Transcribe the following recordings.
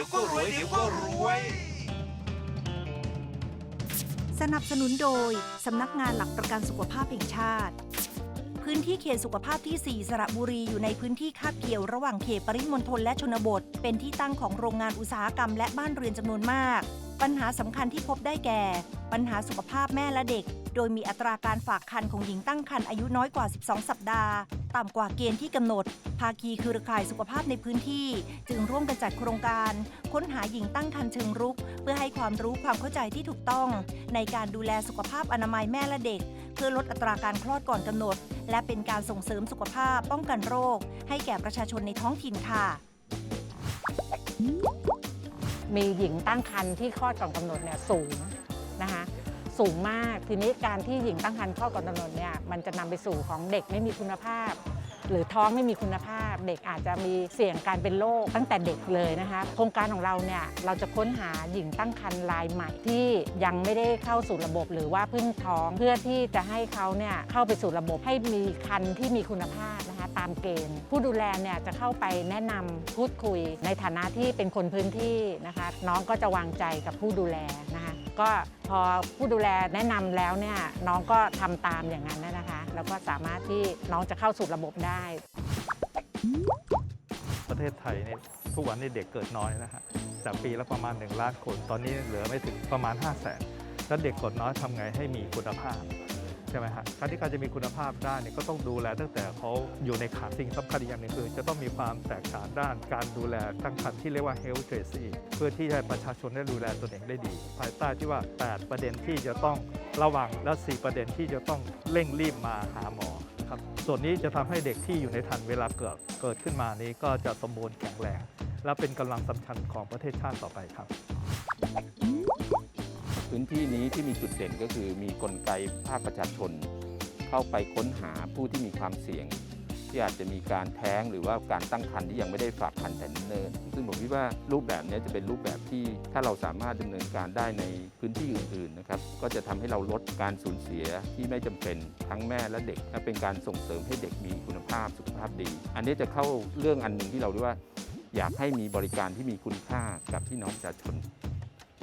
ดี๋ยวก็รวยเดี๋ยวก็รวย สนับสนุนโดย สำนักงานหลักประกันสุขภาพแห่งชาติ พื้นที่เขตสุขภาพที่ 4 สระบุรีอยู่ในพื้นที่คาบเกี่ยวระหว่างเขตปริมณฑลและชนบท เป็นที่ตั้งของโรงงานอุตสาหกรรมและบ้านเรือนจำนวนมาก ปัญหาสำคัญที่พบได้แก่ ปัญหาสุขภาพแม่และเด็ก โดยมีอัตราการฝากคันของหญิงตั้งครรภ์อายุน้อยกว่า 12 สัปดาห์ ต่ำกว่าเกณฑ์ที่กำหนด ภาคีคือข่ายสุขภาพในพื้นที่ จึงร่วมกันจัดโครงการ ค้นหาหญิงตั้งครรภ์เชิงรุก เพื่อให้ความรู้ความเข้าใจที่ถูกต้อง ในการดูแลสุขภาพอนามัยแม่และเด็ก พื่อลดอัตราการคลอดก่อนกำหนด และเป็นการส่งเสริมสุขภาพป้องกันโรค ให้แก่ประชาชนในท้องถิ่นค่ะ มีหญิงตั้งครรภ์ที่คลอดก่อนกำหนดเนี่ยสูงนะคะสูงมากทีนี้การที่หญิงตั้งครรภ์คลอดก่อนกำหนดเนี่ยมันจะนำไปสู่ของเด็กไม่มีคุณภาพ หรือท้องไม่มีคุณภาพ เด็กอาจจะมีเสี่ยงการเป็นโรคตั้งแต่เด็กเลยนะคะโครงการของเราเนี่ยเราจะค้นหาหญิงตั้งครรภ์รายใหม่ที่ยังไม่ได้เข้าสู่ระบบหรือว่าเพิ่งท้องเพื่อที่จะให้เขาเนี่ยเข้าไปสู่ระบบให้มีครรภ์ที่มีคุณภาพนะคะตามเกณฑ์ ผู้ดูแลเนี่ยจะเข้าไปแนะนำพูดคุย ในฐานะที่เป็นคนพื้นที่นะคะ น้องก็จะวางใจกับผู้ดูแลนะคะก็ พอผู้ดูแลแนะนำแล้วเนี่ยน้องก็ทำตามอย่างนั้นนะคะ แล้วก็สามารถที่น้องจะเข้าสู่ระบบได้ ประเทศไทยเนี่ยทุกวันนี้เด็กเกิดน้อยนะฮะจากปีละประมาณ 1 ล้านคน ตอนนี้เหลือไม่ถึงประมาณ 5 0 0แสนแล้วเด็กเกิดน้อยทำไงให้มีคุณภาพ ใช่ไหมฮะการที่การจะมีคุณภาพได้เนี่ยก็ต้องดูแลตั้งแต่เขาอยู่ในขาสิ่งสำคัญอีกอย่างหนึงคือ จะต้องมีความแตกต่างด้านการดูแลตั้งครรภ์ที่เรียกว่า health literacy เพื่อที่ให้ประชาชนได้ดูแลตนเองได้ดี ภายใต้ที่ว่า 8 ประเด็นที่จะต้องระวังและ 4 ประเด็นที่จะต้องเร่งรีบมาหาหมอครับส่วนนี้จะทำให้เด็กที่อยู่ในทันเวลาเกิดเกิดขึ้นมานี้ก็จะสมบูรณ์แข็งแรงและเป็นกำลังสำคัญของประเทศชาติต่อไปครับ พื้นที่นี้ที่มีจุดเด่นก็คือมีกลไกภาคประชาชน เข้าไปค้นหาผู้ที่มีความเสี่ยง ที่อาจจะมีการแท้งหรือว่าการตั้งครรภ์ที่ยังไม่ได้ฝากครรภ์แต่เนิ่นๆซึ่งผมคิดว่ารูปแบบนี้จะเป็นรูปแบบที่ถ้าเราสามารถดำเนินการได้ในพื้นที่อื่นๆนะครับก็จะทำให้เราลดการสูญเสียที่ไม่จำเป็นทั้งแม่และเด็กและเป็นการส่งเสริมให้เด็กมีคุณภาพสุขภาพดี อันนี้จะเข้าเรื่องอันหนึ่งที่เราเรียกว่า อยากให้มีบริการที่มีคุณค่ากับพี่น้องประชาชน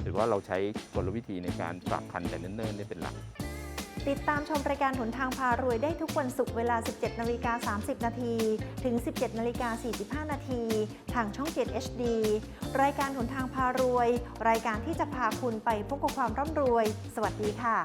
หรือว่าเราใช้กลวิธีในการฝากคันแต่เนิ่นๆนี่เป็นหลัก ติดตามชมรายการหนทางพารวยได้ทุกวันศุกร์เวลา 17นาฬิกา30 นาทีถึง 17นาฬิกา45 นาทีทางช่อง 7 HD รายการหนทางพารวย รายการที่จะพาคุณไปพบกับความร่ำรวย สวัสดีค่ะ